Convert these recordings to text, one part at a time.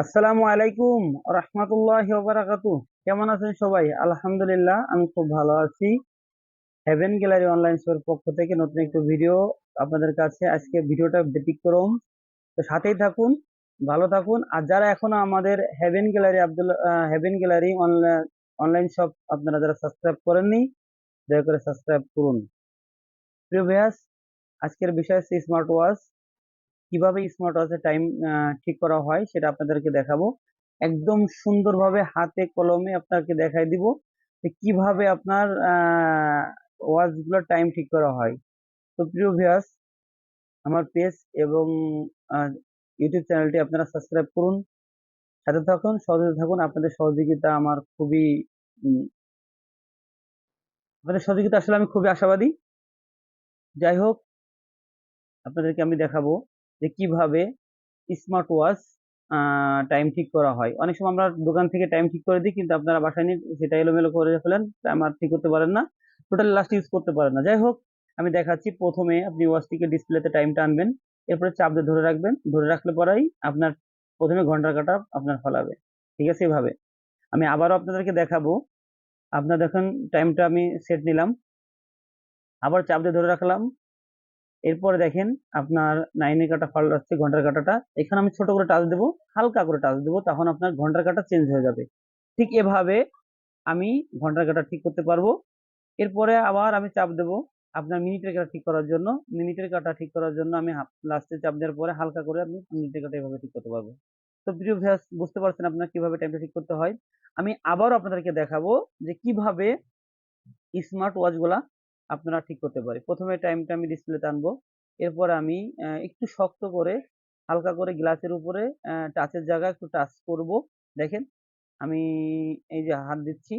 আসসালামু আলাইকুম রহমতুল্লাহ বারাকাতু কেমন আছেন সবাই? আলহামদুলিল্লাহ, আমি খুব ভালো আছি। হেভেন গ্যালারি অনলাইন স্টোর পক্ষ থেকে নতুন একটি ভিডিও আপনাদের কাছে আজকে ভিডিওটা ব্যতিক্রম। তো সাথেই থাকুন, ভালো থাকুন। আর যারা এখনও আমাদের Heaven Gallery Abdul Heaven Gallery online online shop আপনারা যারা সাবস্ক্রাইব করেননি, দয়া করে সাবস্ক্রাইব করুন। প্রিয় আজকের বিষয় হচ্ছে স্মার্ট ওয়াচ কীভাবে স্মার্ট ওয়াচে টাইম ঠিক করা হয় সেটা আপনাদেরকে দেখাবো। একদম সুন্দরভাবে হাতে কলমে আপনাকে দেখাই দিব কীভাবে আপনার ওয়াচগুলোর টাইম ঠিক করা হয়। তো প্রিয় ভিউয়ার্স আমার পেজ এবং ইউটিউব চ্যানেলটি আপনারা সাবস্ক্রাইব করুন, সাথে থাকুন সহযোগিতা থাকুন। আপনাদের সহযোগিতা আমার খুবই আপনাদের সহযোগিতা আসলে আমি খুবই আশাবাদী। যাই হোক, আপনাদেরকে আমি দেখাবো। যে কীভাবে স্মার্ট ওয়াচ টাইম ঠিক করা হয়। অনেক সময় আমরা দোকান থেকে টাইম ঠিক করে দিই, কিন্তু আপনারা বাসায় নিয়ে সেটা এলোমেলো করে ফেলেন টাইম আর ঠিক করতে পারেন না। টোটাল লাস্ট ইউজ করতে পারেন না। যাই হোক, আমি দেখাচ্ছি প্রথমে আপনি ওয়াচটিকে ডিসপ্লেতে টাইমটা আনবেন, এরপরে চাপ দিয়ে ধরে রাখবেন। ধরে রাখলে পরেই আপনার প্রথমে ঘণ্টার কাটা আপনার ফলাবে। ঠিক আছে, এভাবে। আমি আবারও আপনাদেরকে দেখাবো। আপনার দেখুন টাইমটা আমি সেট নিলাম। আবার চাপ দিয়ে ধরে রাখলাম। এরপরে দেখেন আপনার নাইনের কাটা ফাল আসছে, ঘণ্টার কাটাটা। এখানে আমি ছোট করে টাচ দেবো, হালকা করে টাচ দেবো, তখন আপনার ঘণ্টার কাটা চেঞ্জ হয়ে যাবে। ঠিক এভাবে আমি ঘণ্টার কাটা ঠিক করতে পারব। এরপরে আবার আমি চাপ দেবো আপনার মিনিটের কাটা ঠিক করার জন্য। মিনিটের কাটা ঠিক করার জন্য আমি লাস্টে চাপ দেওয়ার পরে হালকা করে আমি মিনিটের কাটা এভাবে ঠিক করতে পারব। তো প্রিয় ভ্যাস বুঝতে পারছেন আপনার কীভাবে টাইমটা ঠিক করতে হয়? আমি আবারও আপনাদেরকে দেখাবো যে কীভাবে স্মার্ট ওয়াচগুলা আপনারা ঠিক করতে পারি। প্রথমে টাইমটা আমি ডিসপ্লেতে আনব। এরপর আমি একটু শক্ত করে, হালকা করে গ্লাসের উপরে টাচের জায়গা একটু টাচ করব। দেখেন, আমি এই যে হাত দিচ্ছি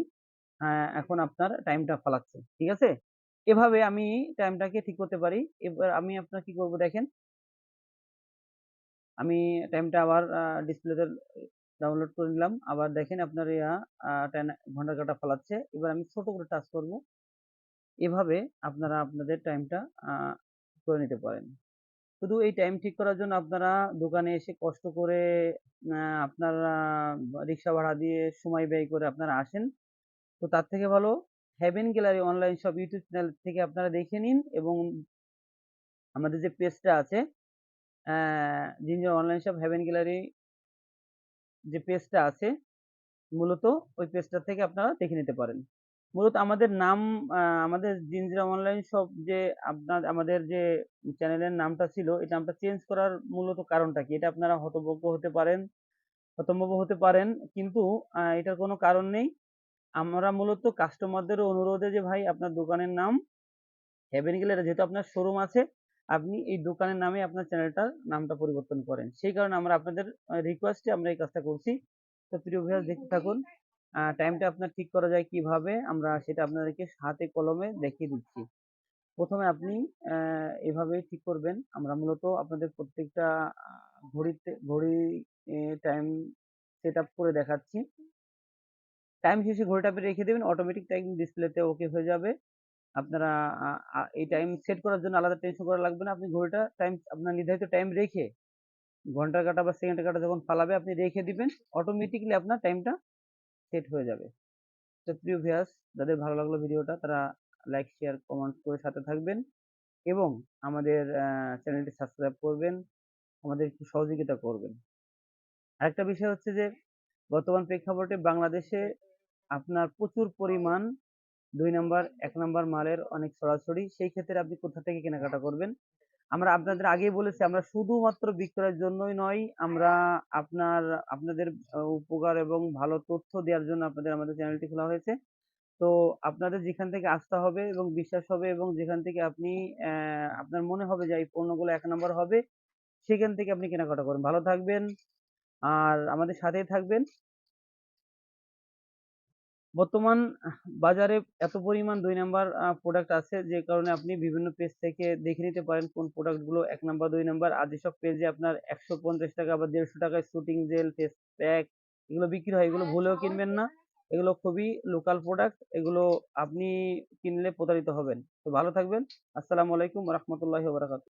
এখন আপনার টাইমটা ফালাচ্ছে, ঠিক আছে? এভাবে আমি টাইমটাকে ঠিক করতে পারি। এবার আমি আপনার কি করব দেখেন, আমি টাইমটা আবার ডিসপ্লেতে ডাউনলোড করে নিলাম। আবার দেখেন আপনার ইয়া ঘণ্টা কাটা ফলাচ্ছে। এবার আমি ছোট করে টাচ করব। এভাবে আপনারা আপনাদের টাইমটা করে নিতে পারেন। শুধু এই টাইম ঠিক করার জন্য আপনারা দোকানে এসে কষ্ট করে আপনারা রিক্সা ভাড়া দিয়ে সময় ব্যয় করে আপনারা আসেন। তো তার থেকে ভালো Heaven Gallery online shop YouTube channel থেকে আপনারা দেখে নিন এবং আমাদের যে পেজটা আছে ginger online shop Heaven Gallery যে পেজটা আছে, মূলত ওই পেজটা থেকে আপনারা দেখে নিতে পারেন। মূলত আমাদের নাম আমাদের জিনজিরা অনলাইন শপ যে আপনার, আমাদের যে চ্যানেলের নামটা ছিল, এই নামটা চেঞ্জ করার মূলত কারণটা কি? এটা আপনারা হতভম্ব হতে পারেন, হতভম্ব হতে পারেন, কিন্তু এটার কোনো কারণ নেই। আমরা মূলত কাস্টমারদের অনুরোধে যে ভাই, আপনার দোকানের নাম হেভেন গেলে যেহেতু আপনার শোরুম আছে, আপনি এই দোকানের নামে আপনার চ্যানেলটার নামটা পরিবর্তন করেন। সেই কারণে আমরা আপনাদের রিকোয়েস্টে আমরা এই কাজটা করছি। তো প্রিয় ভিউয়ার্স দেখতে থাকুন। টাইমটা আপনার ঠিক করা যায় কীভাবে, আমরা সেটা আপনাদেরকে হাতে কলমে দেখিয়ে দিচ্ছি। প্রথমে আপনি এভাবে ঠিক করবেন। আমরা মূলত আপনাদের প্রত্যেকটা ঘড়িতে, ঘড়ি টাইম সেট করে দেখাচ্ছি। টাইম শেষে ঘড়িটা আপনি রেখে দেবেন অটোমেটিক টাইম ডিসপ্লেতে ওকে হয়ে যাবে। আপনারা এই টাইম সেট করার জন্য আলাদা টেনশন করা লাগবে না। আপনি ঘড়িটা টাইম আপনার নির্ধারিত টাইম রেখে, ঘণ্টার কাটা বা সেকেন্ডের কাটা যখন ফালাবে, আপনি রেখে দিবেন। অটোমেটিকলি আপনার টাইমটা সেট হয়ে যাবে। তো প্রিয় ভিয়াস যাদের ভালো লাগল ভিডিওটা, তারা লাইক শেয়ার কমেন্ট করে সাথে থাকবেন এবং আমাদের চ্যানেলটি সাবস্ক্রাইব করবেন, আমাদের একটু সহযোগিতা করবেন। আরেকটা বিষয় হচ্ছে যে, বর্তমান প্রেক্ষাপটে বাংলাদেশে আপনার প্রচুর পরিমাণ দুই নাম্বার, এক নাম্বার মালের অনেক ছড়াছড়ি সেই ক্ষেত্রে আপনি কোথা থেকে কেনাকাটা করবেন? আমরা আপনাদের আগেই বলেছি, আমরা শুধুমাত্র বিক্রয়ের জন্যই নয়, আমরা আপনার, আপনাদের উপকার এবং ভালো তথ্য দেওয়ার জন্য আপনাদের আমাদের চ্যানেলটি খোলা হয়েছে। তো আপনাদের যেখান থেকে আসতে হবে এবং বিশ্বাস হবে এবং যেখান থেকে আপনি আপনার মনে হবে যে এই পণ্যগুলো এক নম্বর হবে, সেখান থেকে আপনি কেনাকাটা করুন। ভালো থাকবেন, আর আমাদের সাথেই থাকবেন। বর্তমান বাজারে এত পরিমাণ দুই নাম্বার প্রোডাক্ট আছে যে কারণে আপনি বিভিন্ন পেজ থেকে দেখে নিতে পারেন কোন প্রোডাক্টগুলো এক নাম্বার, দুই নাম্বার। আর যেসব পেজে আপনার একশো পঞ্চাশ টাকা বা দেড়শো টাকায় শুটিং জেল ফেস প্যাক এগুলো বিক্রি হয়, এগুলো ভুলেও কিনবেন না। এগুলো খুবই লোকাল প্রোডাক্ট এগুলো আপনি কিনলে প্রতারিত হবেন। তো ভালো থাকবেন। আসসালামু আলাইকুম রহমতুল্লাহ বারাকাতু